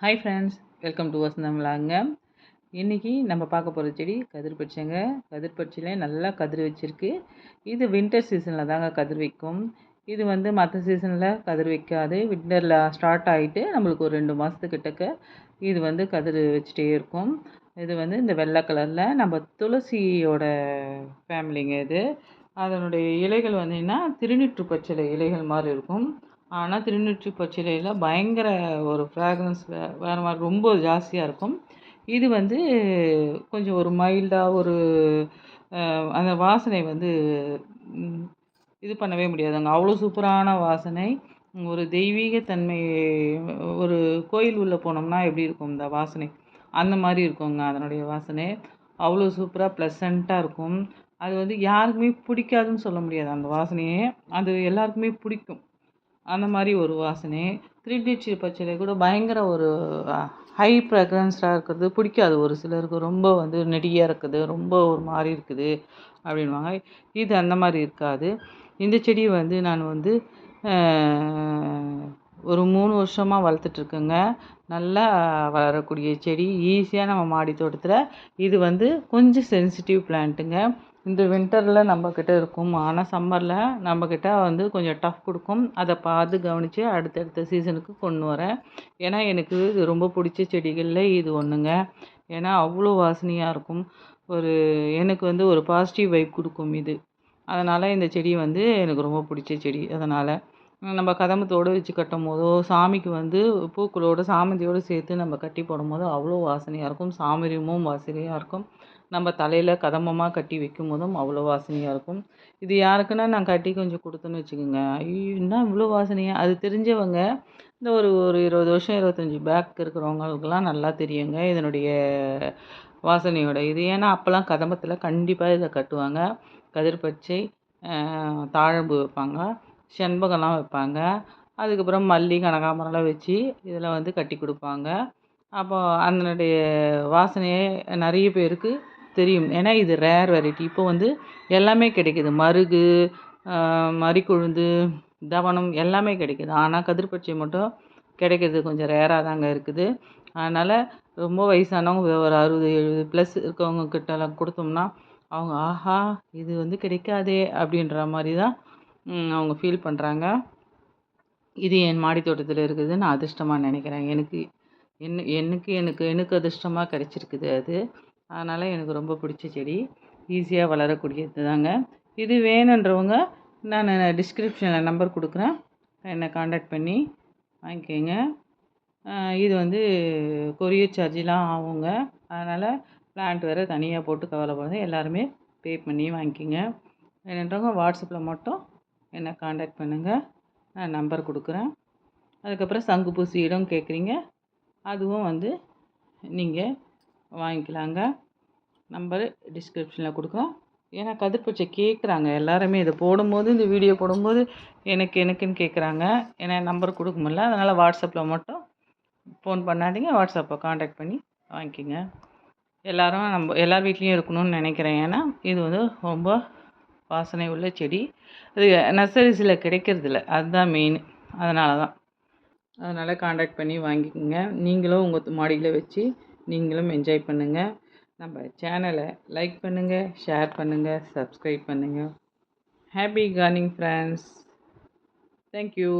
Hi friends welcome to வசந்தம்லாங்க இன்றைக்கி நம்ம பார்க்க போகிற செடி கதிர் பச்சைங்க கதிர் பச்சையிலே நல்லா கதிர் வச்சுருக்கு. இது வின்டர் சீசனில் தாங்க கதிர் வைக்கும். இது வந்து மற்ற சீசனில் கதிர் வைக்காது. வின்டரில் ஸ்டார்ட் ஆகிட்டு நம்மளுக்கு ஒரு ரெண்டு மாதத்துக்கிட்டக்க இது வந்து கதிர் வச்சுட்டே இருக்கும். இது வந்து இந்த வெள்ளை கலரில் நம்ம துளசியோட ஃபேமிலிங்க இது. அதனுடைய இலைகள் வந்தீங்கன்னா திருநீற்று பச்சிலை இலைகள் மாதிரி இருக்கும். ஆனால் திருநூற்றி பச்சிலையில் பயங்கர ஒரு ஃப்ராக்ரன்ஸ் வே வேறு மாதிரி ரொம்ப ஜாஸ்தியாக இருக்கும். இது வந்து கொஞ்சம் ஒரு மைல்டாக ஒரு அந்த வாசனை வந்து இது பண்ணவே முடியாதுங்க. அவ்வளோ சூப்பரான வாசனை. ஒரு தெய்வீக தன்மை ஒரு கோயில் உள்ளே போனோம்னா எப்படி இருக்கும் இந்த வாசனை? அந்த மாதிரி இருக்குங்க அதனுடைய வாசனை. அவ்வளோ சூப்பராக ப்ளசண்ட்டாக இருக்கும். அது வந்து யாருக்குமே பிடிக்காதுன்னு சொல்ல முடியாது அந்த வாசனையே. அது எல்லாருக்குமே பிடிக்கும். அந்த மாதிரி ஒரு வாசனை. த்ரீ டிச்சி கூட பயங்கர ஒரு ஹை ஃப்ராக்ரன்ஸாக இருக்கிறது. பிடிக்காது ஒரு சிலருக்கு. ரொம்ப வந்து நெடியாக இருக்குது. ரொம்ப ஒரு மாதிரி இருக்குது அப்படின்வாங்க. இது அந்த மாதிரி இருக்காது. இந்த செடியை வந்து நான் வந்து ஒரு மூணு வருஷமாக வளர்த்துட்ருக்கேங்க நல்லா வளரக்கூடிய செடி. ஈஸியாக நம்ம மாடி தோட்டத்தில் இது வந்து கொஞ்சம் சென்சிட்டிவ் பிளான்ட்டுங்க இந்த வின்டரில் நம்மக்கிட்ட இருக்கும். ஆனால் சம்மரில் நம்மக்கிட்ட வந்து கொஞ்சம் டஃப் கொடுக்கும். அதை பார்த்து கவனித்து அடுத்தடுத்த சீசனுக்கு கொண்டு வரேன். ஏன்னா எனக்கு இது ரொம்ப பிடிச்ச செடிகளில் இது ஒன்றுங்க ஏன்னா அவ்வளோ வாசனையாக இருக்கும். ஒரு எனக்கு வந்து ஒரு பாசிட்டிவ் வைப் கொடுக்கும் இது. அதனால் இந்த செடி வந்து எனக்கு ரொம்ப பிடிச்ச செடி. அதனால் நம்ம கதம்பத்தோடு வச்சு கட்டும் போதோ சாமிக்கு வந்து பூக்களோடு சாமந்தியோடு சேர்த்து நம்ம கட்டி போடும் போது அவ்வளோ வாசனையாக இருக்கும். சாமரியமும் வாசனையாக இருக்கும். நம்ம தலையில் கதம்பமாக கட்டி வைக்கும் போதும் அவ்வளோ வாசனையாக இருக்கும். இது யாருக்குன்னா நான் கட்டி கொஞ்சம் கொடுத்தேன்னு வச்சுக்கோங்க. ஐயோ என்ன இவ்வளோ வாசனையாக அது தெரிஞ்சவங்க இந்த ஒரு ஒரு இருபது வருஷம் இருபத்தஞ்சி பேக் இருக்கிறவங்களுக்கெல்லாம் நல்லா தெரியுங்க இதனுடைய வாசனையோட. இது ஏன்னா அப்போல்லாம் கதம்பத்தில் கண்டிப்பாக இதை கட்டுவாங்க. கதிர் பச்சை தாழம்பு வைப்பாங்க செண்பகம்லாம் வைப்பாங்க. அதுக்கப்புறம் மல்லி கனகாம்பரம்லாம் வச்சு இதில் வந்து கட்டி கொடுப்பாங்க. அப்போ அதனுடைய வாசனையே நிறைய பேருக்கு தெரியும். ஏன்னா இது ரேர் வெரைட்டி இப்போ வந்து எல்லாமே கிடைக்கிது. மருகு மறிக்குழுந்து தவனம் எல்லாமே கிடைக்கிது. ஆனால் கதிர்பச்சை மட்டும் கிடைக்கிறது கொஞ்சம் ரேராக தாங்க இருக்குது. அதனால் ரொம்ப வயசானவங்க ஒரு அறுபது எழுபது ப்ளஸ் இருக்கவங்க கிட்டலாம் கொடுத்தோம்னா அவங்க ஆஹா இது வந்து கிடைக்காதே அப்படின்ற மாதிரி தான் அவங்க ஃபீல் பண்ணுறாங்க இது என் மாடி தோட்டத்தில் இருக்குது. நான் அதிர்ஷ்டமாக நினைக்கிறேன். எனக்கு என்ன எனக்கு எனக்கு எனக்கு அதிர்ஷ்டமாக கிடச்சிருக்குது அது. அதனால் எனக்கு ரொம்ப பிடிச்ச செடி. ஈஸியாக வளரக்கூடியது தாங்க இது வேணுன்றவங்க நான் டிஸ்கிரிப்ஷனில் நம்பர் கொடுக்குறேன். என்னை காண்டாக்ட் பண்ணி வாங்கிக்கோங்க. இது வந்து கொரியர் சார்ஜெலாம் ஆகுங்க. அதனால் பிளான்ட் வேறு தனியாக போட்டு கவலைப்படுறது எல்லாருமே பே பண்ணி வாங்கிக்கோங்க. வேணுன்றவங்க வாட்ஸ்அப்பில் மட்டும் என்னை காண்டாக்ட் பண்ணுங்கள் நான் நம்பர் கொடுக்குறேன். அதுக்கப்புறம் சங்குப்பூ சீடும் கேட்குறீங்க. அதுவும் வந்து நீங்கள் வாங்கிக்கலாங்க. நம்பரு டிஸ்கிரிப்ஷனில் கொடுக்குறோம். ஏன்னா கதிர்பூச்சை கேட்குறாங்க எல்லாருமே இதை போடும்போது இந்த வீடியோ போடும்போது எனக்கு எனக்குன்னு கேட்குறாங்க ஏன்னா நம்பர் கொடுக்க முடியல அதனால் வாட்ஸ்அப்பில் மட்டும் ஃபோன் பண்ணாதீங்க. வாட்ஸ்அப்பை காண்டாக்ட் பண்ணி வாங்கிக்கோங்க. எல்லோரும் நம்ம எல்லார் வீட்லேயும் இருக்கணும்னு நினைக்கிறேன். ஏன்னா இது வந்து ரொம்ப வாசனை உள்ள செடி. அது நர்சரிஸில் கிடைக்கிறதில்ல. அதுதான் மெயின் அதனால தான் அதனால் காண்டாக்ட் பண்ணி வாங்கிக்கோங்க. நீங்களும் உங்கள் மாடியில் வச்சு நீங்களும் என்ஜாய் பண்ணுங்கள் நம்ம சேனலை லைக் பண்ணுங்கள் ஷேர் பண்ணுங்கள் சப்ஸ்கிரைப் பண்ணுங்கள் ஹாப்பி கார்னிங் ஃப்ரெண்ட்ஸ் தேங்க்யூ